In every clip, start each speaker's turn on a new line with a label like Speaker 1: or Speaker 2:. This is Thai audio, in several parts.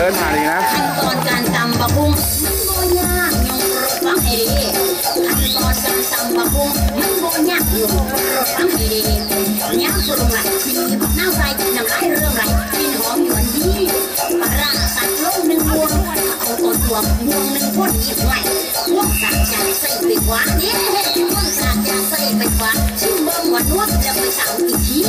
Speaker 1: ดินผ่านอีกนะ
Speaker 2: ขั้นตอนการตำบะบุ้งมันโบยากยงรถฟังให้ดีขั้นตอนการตำบะบุ้งมันโบยากยงรถฟังให้ดีย่างสุดไหลปีบักน้ำใส่น้ำลายเรื่องไหลกินหอมหยวนดีปลาร้าตัดลงหนึ่งพวงเอาต้นตัวพวงหนึ่งคนหยิบไว้พวกสักจากใส่ไปกว่าเนี่ยพวกสักจากใส่ไปกว่าชิมเบิ่งว่านวดจะไปสั่งอีกที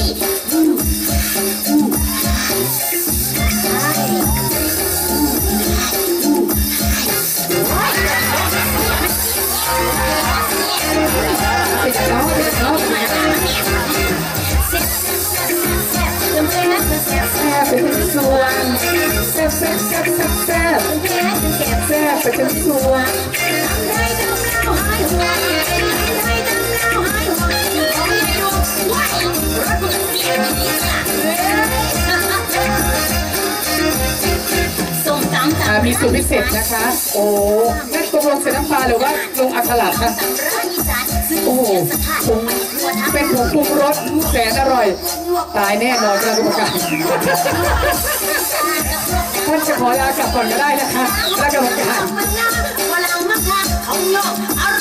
Speaker 3: แซ่บแซ่บแซ่บแซ่บแซ่บแซ่บไปเป็นส่วน
Speaker 2: ส้มตำ
Speaker 3: อ่ามีสูตรพิเศษนะคะ โอ้นั่นตกลงใส่น้ำปลาหรือว่าลงอัคระคะ โอ้โหผงเป็นผงปรุงรสแสนอร่อย ตายแน่นอนคณะกรรมการ ท่านจะขอลากลับก่อนก็ได้นะคะคณะกรรมการ
Speaker 2: พลังมากค่ะเขาโยกอร่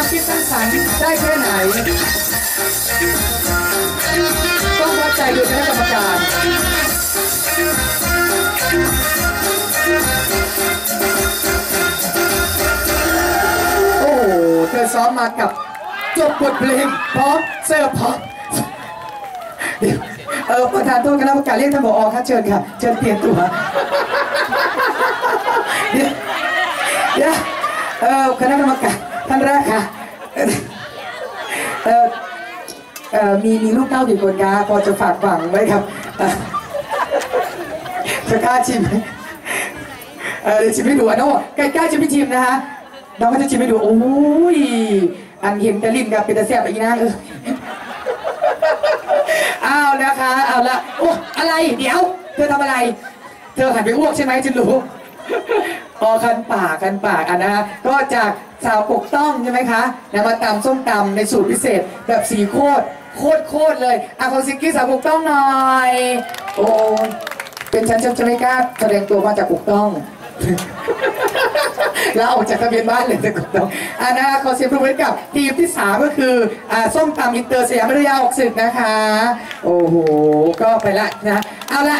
Speaker 2: ควา
Speaker 3: มคิดสร้างสรรค์ได้แค่ไหน ต้องวัดใจดูคณะกรรมการโอ้โหเธอซ้อมมากับจบบทเพลงพร้อมเสิร์ฟพร้อมเออประธานโทษคณะกรรมการเรียกท่านผอครับเชิญค่ะ เชิญเตรียมตัวเดี๋ยวเดี๋ยวเออคณะกรรมการ ท่านแรกค่ะเออเออเออมีมีลูกเต้ากี่คนคะพอจะฝากฝังไว้ครับเอ่อจะกล้าชิมไหมเออเดี๋ยวชิมให้ดูอะน้องใกล้ๆชิมพี่ชิมนะคะน้องก็จะชิมให้ดูโอ้ยอันเห็นแต่ลิ้นกับเป็นตะแซ่บอีกนะเอออ้าวนะคะเอาละโอ้อะไรเดี๋ยว เธอทำอะไร เธอหันไปอ้วกใช่ไหมฉันรู้ พอคันปากคันปากอะนะฮะก็จากสาวปกต้องใช่ไหมคะนะมาตำส้มตำในสูตรพิเศษแบบสีโคตรโคตรโคตรเลยอะขอซิกกี้สาวปกต้องหน่อย โอ้เป็นฉันฉันจะไม่กล้าแสดงตัวมาจากปกต้องแล้วออกจากทะเบียนบ้านเลยจะกดต้องอ่านะขอเสียงปรบมือกับทีมที่สามก็คืออ่าส้มตำอินเตอร์สยามวิทยาออกศึกนะคะ โอ้โห ก็ไปละนะ เอาละ